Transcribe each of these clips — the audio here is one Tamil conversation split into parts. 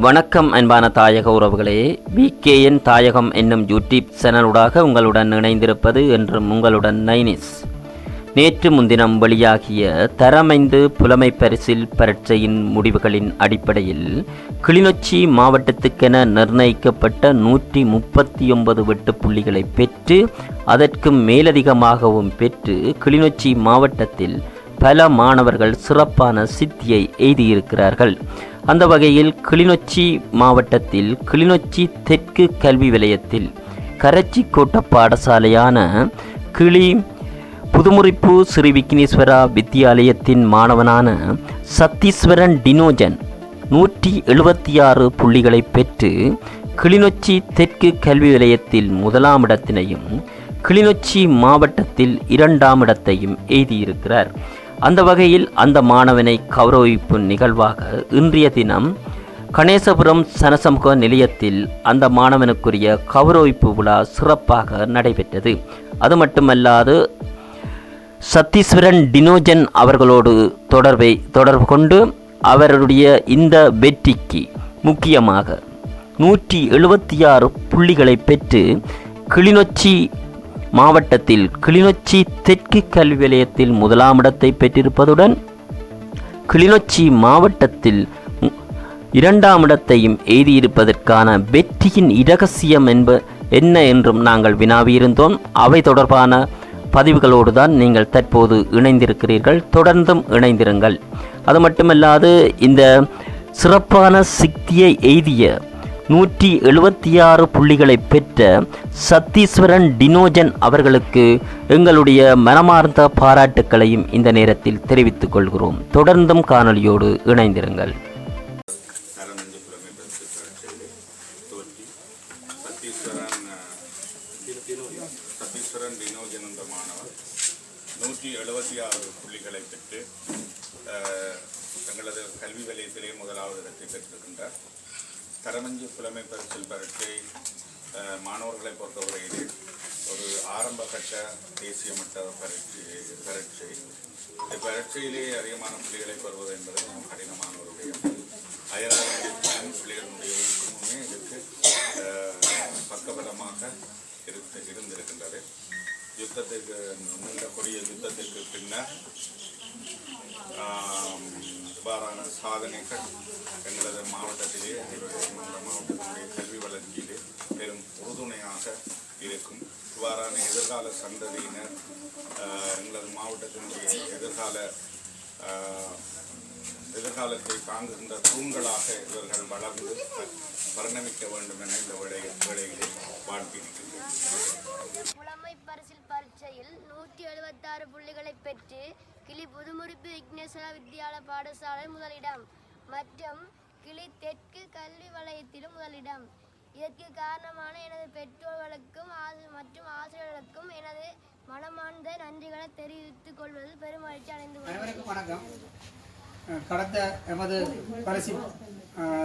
வணக்கம் அன்பான தாயக உறவுகளே. விகேஎன் தாயகம் என்னும் யூடியூப் சேனலுடாக உங்களுடன் இணைந்திருப்பது என்றும் உங்களுடன் நைனிஸ். நேற்று முன்தினம் வெளியாகிய தரமைந்து புலமை பரிசில் பரீட்சையின் முடிவுகளின் அடிப்படையில் கிளிநொச்சி மாவட்டத்துக்கென நிர்ணயிக்கப்பட்ட நூற்றி முப்பத்தி ஒன்பது வெட்டு புள்ளிகளை பெற்று அதற்கு மேலதிகமாகவும் பெற்று கிளிநொச்சி மாவட்டத்தில் பல மாணவர்கள் சிறப்பான சித்தியை எய்தியிருக்கிறார்கள். அந்த வகையில் கிளிநொச்சி மாவட்டத்தில் கிளிநொச்சி தெற்கு கல்வி விலையத்தில் கரச்சி கோட்ட பாடசாலையான கிளி புதுமுறிப்பு ஸ்ரீ விக்னேஸ்வரா வித்தியாலயத்தின் மாணவனான சத்தீஸ்வரன் டினோஜன் நூற்றி எழுபத்தி ஆறு புள்ளிகளை பெற்று கிளிநொச்சி தெற்கு கல்வி நிலையத்தில் முதலாம் இடத்தினையும் கிளிநொச்சி மாவட்டத்தில் இரண்டாம் இடத்தையும் எய்தியிருக்கிறார். அந்த வகையில் அந்த மாணவனை கௌரவிப்பு நிகழ்வாக இன்றைய தினம் கணேசபுரம் சனசமூக நிலையத்தில் அந்த மாணவனுக்குரிய கௌரவிப்பு விழா சிறப்பாக நடைபெற்றது. அது மட்டுமல்லாது சத்தீஸ்வரன் டினோஜன் அவர்களோடு தொடர்பை தொடர்பு கொண்டு அவருடைய இந்த வெற்றிக்கு முக்கியமாக நூற்றி எழுபத்தி ஆறு புள்ளிகளை பெற்று கிளிநொச்சி மாவட்டத்தில் கிளிநொச்சி தெற்கு கல்வி நிலையத்தில் முதலாம் இடத்தை பெற்றிருப்பதுடன் கிளிநொச்சி மாவட்டத்தில் இரண்டாம் இடத்தையும் எய்தியிருப்பதற்கான வெற்றியின் இரகசியம் என்ப என்ன என்றும் நாங்கள் வினாவியிருந்தோம். அவை தொடர்பான பதிவுகளோடு தான் நீங்கள் தற்போது இணைந்திருக்கிறீர்கள். தொடர்ந்தும் இணைந்திருங்கள். அது மட்டுமல்லாது இந்த சிறப்பான சக்தியை எய்திய நூற்றி எழுபத்தி ஆறு புள்ளிகளை பெற்ற சத்தீஸ்வரன் டினோஜன் அவர்களுக்கு எங்களுடைய மனமார்ந்த பாராட்டுக்களையும் இந்த நேரத்தில் தெரிவித்துக் கொள்கிறோம். தொடர்ந்தும் காணொலியோடு இணைந்திருங்கள். சத்தீஸ்வரன் டினோஜன் என்ற மாணவர் நூற்றி எழுபத்தி ஆறு புள்ளிகளை பெற்று தங்களது கல்வி வலயத்திலே முதலாவது இடத்தை பெற்றிருக்கின்றார். கரமஞ்சி புலமை பரிசில் பரீட்சை மாணவர்களை பொறுத்தவரையில் ஒரு ஆரம்பகட்ட தேசிய மட்ட பரீட்சை பரீட்சை. இந்த பரீட்சையிலே அதிகமான புள்ளிகளை பெறுவது என்பது மிகவும் கடினமான ஒரு விடயம். அயராக பிள்ளைகளுடைய ஊக்கமுமே இதற்கு பக்கபலமாக இருந்து இருந்திருக்கின்றது. யுத்தத்திற்கு நின்றக்கூடிய கொடிய யுத்தத்திற்கு பின்னர் ஆம், சாதனைகள் எங்களது மாவட்டத்திலே எங்களுடைய மாவட்டத்தினுடைய கல்வி வளர்ச்சியிலே பெரும் உறுதுணையாக இருக்கும். இவ்வாறான எதிர்கால சந்ததியினர் எங்களது மாவட்டத்தினுடைய எதிர்கால எதிர்காலத்தை தாங்குகின்ற தூண்களாக இவர்கள் வளர்ந்து வர்ணமிக்க பரிணமிக்க வேண்டும் என இந்த வேளை வேளையிலே வாழ்த்தியிருக்கின்றேன் புலமை பரிசில் பரீட்சையில் நூற்றி எழுபத்தாறு புள்ளிகளை பெற்று கிளி புதுமுறிப்பு விக்னேஸ்வர வித்யாலய பாடசாலை முதலிடம். மற்றும் கிளி தெற்கு கல்வி வலயத்திலும் முதலிடம். இதற்கு காரணமான எனது பெற்றோர்களுக்கும் ஆசி- மற்றும் ஆசிரியர்களுக்கும் எனது மனமார்ந்த நன்றிகளை தெரிவித்துக் கொள்வதில் பெருமகிழ்ச்சி அடைந்து அனைவருக்கும் வணக்கம். கடந்த எமது பரிசு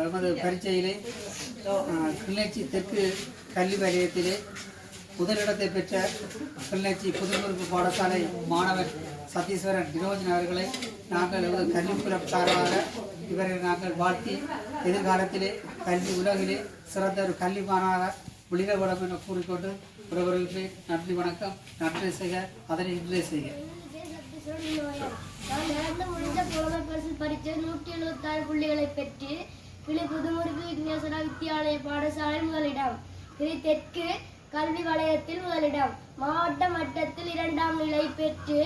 எமது பரீட்சையிலே கிளிநொச்சி தெற்கு கல்வி வலயத்திலே முதலிடத்தை பெற்ற கிளிநொச்சி புதுமுறுப்பு பாடசாலை மாணவன் சத்தீஸ்வரன் வினோஜன் அவர்களை நாங்கள் எமது இவரை நாங்கள் வாழ்த்தி எதிர்காலத்திலே கல்வி உலகிலே சிறந்த ஒரு கல்விமானாக விளிரவிடம் என கூறிக்கொண்டு ஒருவர்களுக்கு நன்றி வணக்கம். நன்றி செய்க. அதனை இன்றே செய்க. நான் நடந்து முடிந்த புலமை பரிசில் பரீட்சை நூற்றி எழுபத்தாறு புள்ளிகளை பெற்று கிளி விக்னேஸ்வரா வித்தியாலய பாடசாலை முதலிடம். இது தெற்கு கல்வி வலயத்தில் முதலிடம். மாவட்ட மட்டத்தில் இரண்டாம் நிலை பெற்று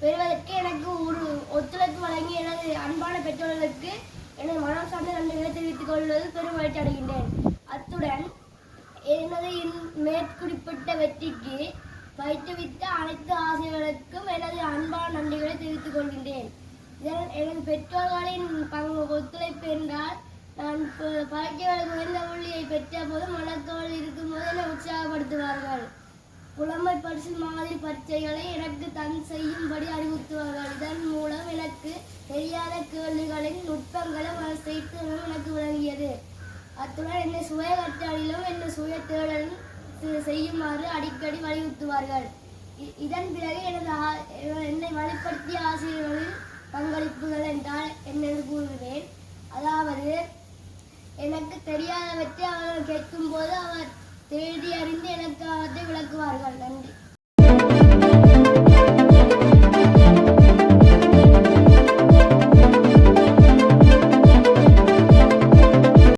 பெறுவதற்கு எனக்கு ஒரு ஒத்துழைப்பு வழங்கி எனது அன்பான பெற்றோர்களுக்கு எனது மனம் சார்ந்த நன்றிகளை தெரிவித்துக் கொள்வது பெரும் மகிழ்ச்சி அடைகின்றேன். அத்துடன் எனது மேற்குறிப்பிட்ட வெற்றிக்கு பயிற்றுவித்த அனைத்து ஆசிரியர்களுக்கும் எனது அன்பான நன்றிகளை தெரிவித்துக் கொள்கின்றேன். இதன் எனது பெற்றோர்களின் பங்கு ஒத்துழைப்பு என்றால் நான் ப- குறைந்த உயர்ந்த புள்ளியை பெற்ற போது மனத்தோடு இருக்கும்போது என்னை உற்சாகப்படுத்துவார்கள். புலமை பரிசு மாதிரி பரீட்சைகளை எனக்கு தன் செய்யும்படி அறிவுறுத்துவார்கள். இதன் மூலம் எனக்கு தெரியாத கேள்விகளின் நுட்பங்களும் சேர்த்து எனக்கு விளங்கியது. அத்துடன் என்னை சுய கற்றலிலும் என்னை சுய தேடலும் செய்யுமாறு அடிக்கடி வலியுறுத்துவார்கள். இ- இதன் பிறகு எனது ஆ- என்னை வழிப்படுத்திய ஆசிரியர்களின் பற்றி அவர்கள் கேட்கும் போது அவர் தேடி அறிந்து எனக்கு அவற்றை விளக்குவார்கள்.